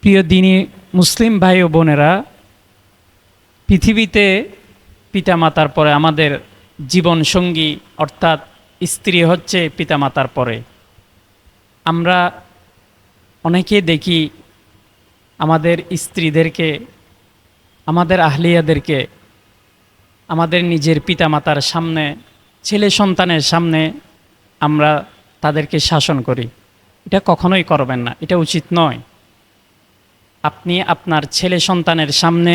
প্রিয় দিনী মুসলিম ভাই ও বোনেরা, পৃথিবীতে পিতামাতার পরে আমাদের জীবন সঙ্গী অর্থাৎ স্ত্রী হচ্ছে পিতামাতার পরে। আমরা অনেকে দেখি আমাদের স্ত্রীদেরকে, আমাদের আহলিয়াদেরকে, আমাদের নিজের পিতামাতার সামনে, ছেলে সন্তানের সামনে আমরা তাদেরকে শাসন করি। এটা কখনোই করবেন না, এটা উচিত নয়। আপনি আপনার ছেলে সন্তানের সামনে,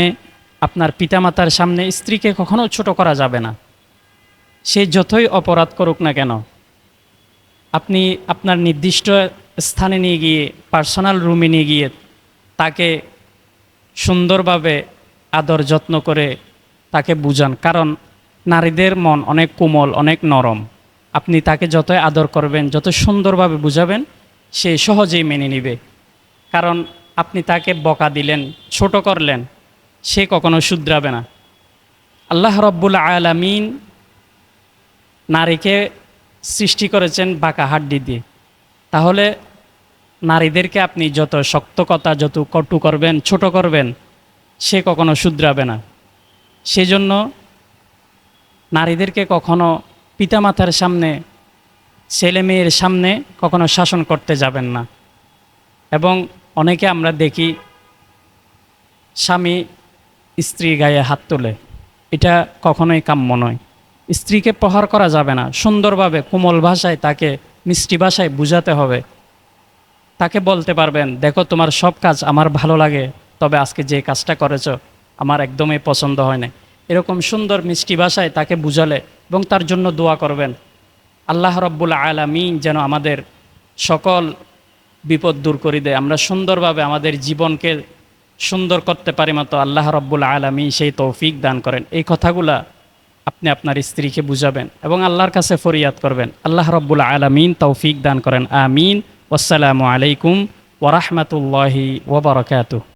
আপনার পিতামাতার সামনে স্ত্রীকে কখনো ছোট করা যাবে না। সে যতই অপরাধ করুক না কেন, আপনি আপনার নির্দিষ্ট স্থানে নিয়ে গিয়ে, পার্সোনাল রুমে নিয়ে গিয়ে তাকে সুন্দরভাবে আদর যত্ন করে তাকে বুঝান। কারণ নারীদের মন অনেক কোমল, অনেক নরম। আপনি তাকে যতই আদর করবেন, যত সুন্দরভাবে বুঝাবেন, সে সহজেই মেনে নিবে। কারণ আপনি তাকে বকা দিলেন, ছোট করলেন, সে কখনো শুধরাবে না। আল্লাহ রব্বুল আলামিন নারীকে সৃষ্টি করেছেন বাঁকা হাড্ডি দিয়ে। তাহলে নারীদেরকে আপনি যত শক্ত কথা, যত কটু করবেন, ছোট করবেন, সে কখনো শুধরাবে না। সেজন্য নারীদেরকে কখনো পিতামাতার সামনে ছেলে মেয়ের সামনে কখনো শাসন করতে যাবেন না। এবং অনেকে আমরা দেখি স্বামী স্ত্রী গায়ে হাত তোলে। এটা কখনোই কাম্য নয়। স্ত্রীকে প্রহার করা যাবে না। সুন্দরভাবে, কোমল ভাষায় তাকে, মিষ্টি ভাষায় বুঝাতে হবে। তাকে বলতে পারবেন, দেখো, তোমার সব কাজ আমার ভালো লাগে, তবে আজকে যে কাজটা করেছ, আমার একদমই পছন্দ হয় না এরকম সুন্দর, মিষ্টি ভাষায় তাকে বুঝালে এবং তার জন্য দোয়া করবেন। আল্লাহ রব্বুল আলামিন যেন আমাদের সকল বিপদ দূর করে দেয়। আমরা সুন্দরভাবে আমাদের জীবনকে সুন্দর করতে পারি মতো আল্লাহ রব্বুল আলমী সেই তৌফিক দান করেন। এই কথাগুলা আপনি আপনার স্ত্রীকে বুঝাবেন এবং আল্লাহর কাছে ফরিয়াদ করবেন। আল্লাহ রব্বুল আলমিন তৌফিক দান করেন। আমিন। আসসালামু আলাইকুম ওরহমতুল্লাহি ওবরকাত